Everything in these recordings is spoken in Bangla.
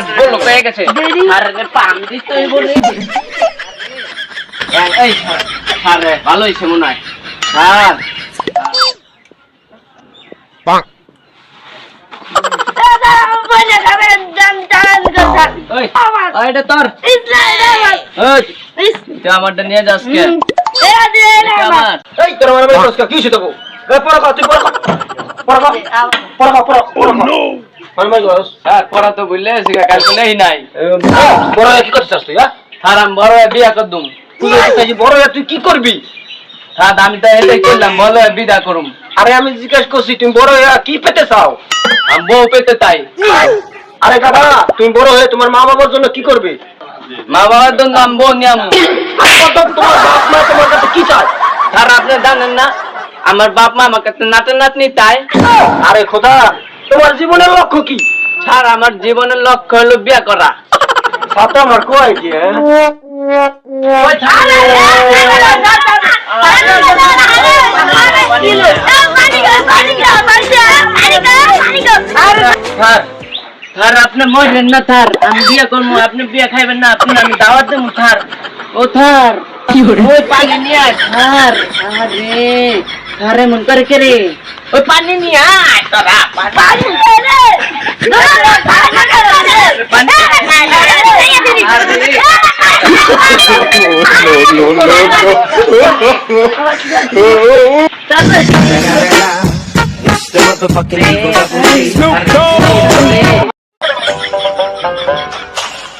হাত বলো পেয়ে গেছে। আর পাম দিস তো বলে এই স্যার ভালো হয়েছে মনে হয়। স্যার। আমারটা নিয়ে যাস কে? আমার। এই তোর আমার কি হইছে পড়া পড়া পড়া পড়া পড়া পড়া স্যার পড়া তো বুঝলে শিখা কালকে নাই। পড়া কি করছিস তুই হ্যাঁ? স্যার আমি বড় বিয়া কর দুম। বড় তুই কি করবি? স্যার আমি তো এটাই করলাম বলো বিদা করুম। আরে আমি জিজ্ঞেস করছি তুমি বড় হয়ে কি পেতে চাও? আমি বউ পেতে তাই আরে তুমি বড় হয়ে তোমার মা বাবার জন্য কি করবে? মা বাবার জন্য আমি বউ নিয়ে তোমার বাপ মা তোমার কাছে কি চায়? স্যার আপনি জানেন না আমার বাপ মা আমার কাছে নাচের নাতনি তাই আরে খোদা তোমার জীবনের লক্ষ্য কি স্যার আমার জীবনের লক্ষ্য হলো বিয়া করা সাথে আমার কয় কি হ্যাঁ স্যার, স্যার স্যার আপনি মরেন না স্যার আমি বিয়ে করব আপনি বিয়ে খাইবেন না আপনি আমি দাওয়াত দেবো স্যার ও স্যার ওই পানি নিয়ে আরে এমন করে কে রে ওই পানি নিয়ে আয় তোরা পানি.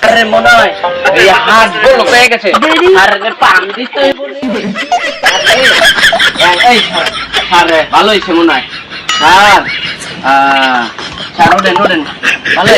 আরে মনে হয় হাত বলো পেয়ে গেছে আরে পাম দিস তো এই স্যার ভালো হয়েছে মনে হয় স্যার স্যার ওঠেন ওঠেন। ভালো-